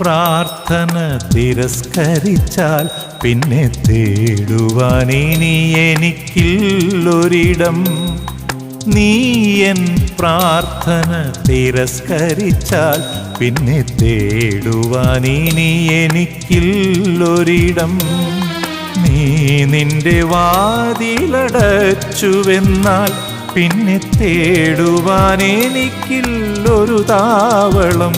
പ്രാർത്ഥന തിരസ്കരിച്ചാൽ പിന്നെ തേടുവാൻ ഇനി എനിക്കില്ലൊരിടം. നീ എൻ പ്രാർത്ഥന തിരസ്കരിച്ചാൽ പിന്നെ തേടുവാൻ ഇനി എനിക്കില്ലൊരിടം. നീ നിന്റെ വാതിലടച്ചുവെന്നാൽ പിന്നെ തേടുവാൻ എനിക്കില്ലൊരു താവളം.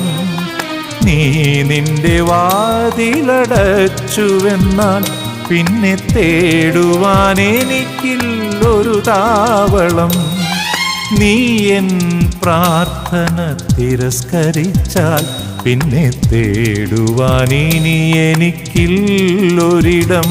നീ നിന്റെ വാതിലടച്ചുവെന്നാൽ പിന്നെ തേടുവാൻ എനിക്കില്ലൊരു താവളം. നീ എൻ പ്രാർത്ഥന തിരസ്കരിച്ചാൽ പിന്നെ തേടുവാൻ ഇനി എനിക്കില്ലൊരിടം.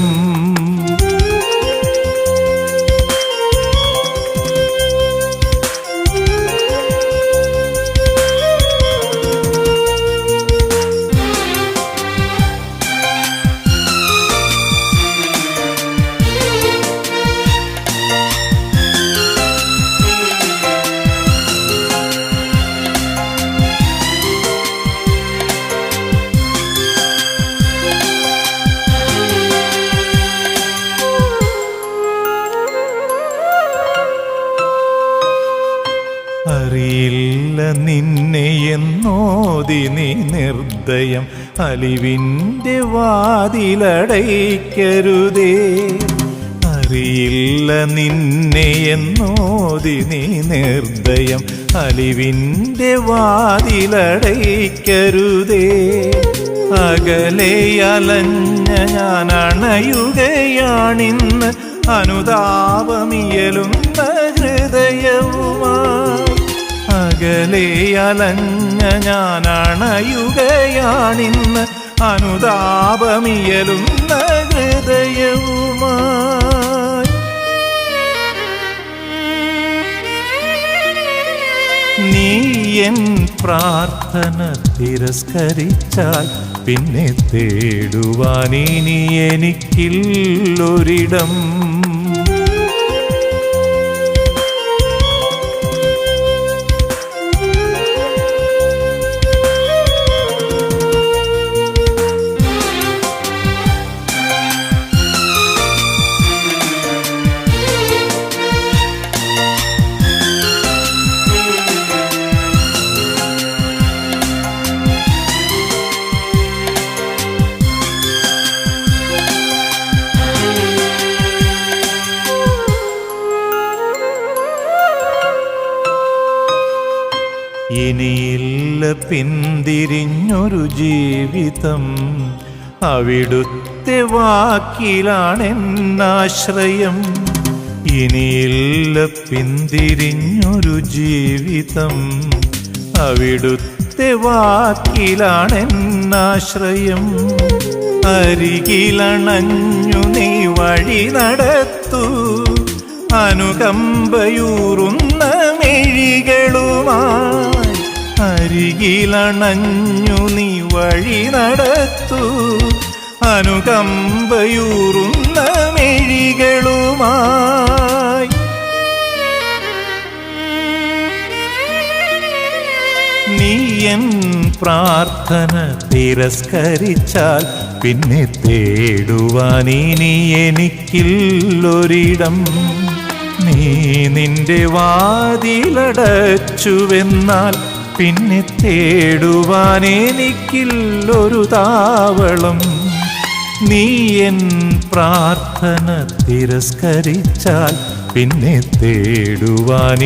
എന്നോതി നീ നിർദ്ദയം അലിവിന്റെ വാതിലടയ്ക്കരുതേ. അറിയില്ല നിന്നെ എന്നോതി നീ നിർദ്ദയം അലിവിന്റെ വാതിലടയ്ക്കരുതേ. അകലെ അലഞ്ഞ ഞാൻ അണയുകയാണിന്ന് അനുതാപമിയലുന്ന അകലെ അലഞ്ഞ ഞാൻ അണയുകയാണിന്ന് അനുതാപമിയലുന്ന നീ എൻ പ്രാർത്ഥന തിരസ്കരിച്ചാൽ പിന്നെ തേടുവാൻ ഇനി എനിക്കില്ലൊരിടം. ഇനിയില്ല പിന്തിരിഞ്ഞൊരു ജീവിതം. അവിടുത്തെ വാക്കിലാണെന്നാശ്രയം. ഇനിയില്ല പിന്തിരിഞ്ഞൊരു ജീവിതം. അവിടുത്തെ വാക്കിലാണെന്നാശ്രയം. അരികിലണഞ്ഞു നീ വഴി നടത്തു. അനുകമ്പയൂറുന്ന മെഴികളുമായി അരികിലണഞ്ഞു നീ വഴി നടത്തു. അനുകമ്പയൂറുന്ന മെഴികളുമായി. നീ എൻ പ്രാർത്ഥന തിരസ്കരിച്ചാൽ പിന്നെ തേടുവാൻ ഇനി എനിക്കില്ലൊരിടം. നീ നിന്റെ വാതിലടച്ചുവെന്നാൽ പിന്നെ തേടുവാൻ എനിക്കില്ലൊരു താവളം. നീ എൻ പ്രാർത്ഥന തിരസ്കരിച്ചാൽ പിന്നെ തേടുവാൻ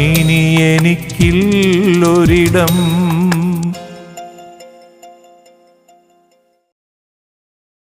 എനിക്കില്ലൊരിടം.